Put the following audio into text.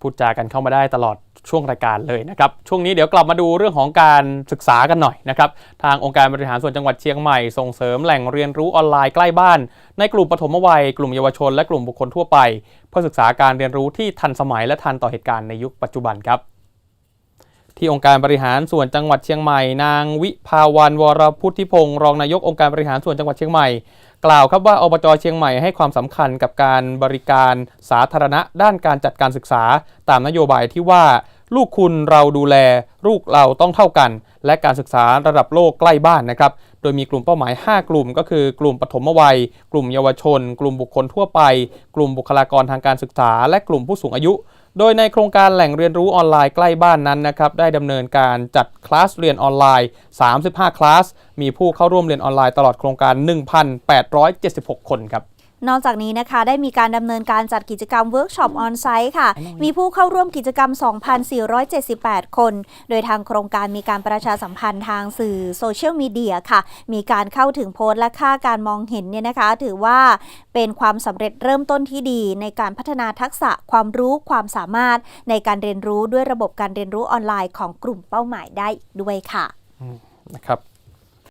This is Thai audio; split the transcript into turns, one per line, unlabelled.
พูดจากันเข้ามาได้ตลอดช่วงรายการเลยนะครับช่วงนี้เดี๋ยวกลับมาดูเรื่องของการศึกษากันหน่อยนะครับทางองค์การบริหารส่วนจังหวัดเชียงใหม่ส่งเสริมแหล่งเรียนรู้ออนไลน์ใกล้บ้าน ในกลุ่มปฐมวัย กลุ่มเยาวชนและกลุ่มบุคคลทั่วไป เพื่อศึกษาการเรียนรู้ที่ทันสมัยและทันต่อเหตุการณ์ในยุคปัจจุบันครับ ที่องค์การบริหารส่วนจังหวัดเชียงใหม่ นางวิภาวันวรพุทธิพงศ์รองนายกองค์การบริหารส่วนจังหวัดเชียงใหม่ กล่าวครับว่าอบจเชียงใหม่ให้ความสำคัญกับการบริการสาธารณะ ด้านการจัดการศึกษา ตามนโยบายที่ว่า ลูกคุณเราดูแล ลูกเราต้องเท่ากัน และการศึกษาระดับโลกใกล้บ้านนะครับโดยมีกลุ่มเป้าหมาย 5 กลุ่ม ก็คือกลุ่มปฐมวัย กลุ่มเยาวชน กลุ่มบุคคลทั่วไป กลุ่มบุคลากรทางการศึกษา และกลุ่มผู้สูงอายุ โดยในโครงการแหล่งเรียนรู้ออนไลน์ใกล้บ้านนั้นนะครับได้ดำเนินการจัดคลาสเรียนออนไลน์ 35 คลาส มีผู้เข้าร่วมเรียนออนไลน์ตลอดโครงการ 1,876 คนครับ
นอกจากนี้นะคะได้มีการดำเนินการจัดกิจกรรมเวิร์กช็อปออนไซต์ค่ะ มีผู้เข้าร่วมกิจกรรม 2,478 คน โดยทางโครงการมีการประชาสัมพันธ์ทางสื่อโซเชียลมีเดียค่ะ มีการเข้าถึงโพสต์และค่าการมองเห็นเนี่ยนะคะ ถือว่าเป็นความสำเร็จเริ่มต้นที่ดี ในการพัฒนาทักษะความรู้ความสามารถ ในการเรียนรู้ด้วยระบบการเรียนรู้ออนไลน์ของกลุ่มเป้าหมายได้ด้วยค่ะ
นะครับ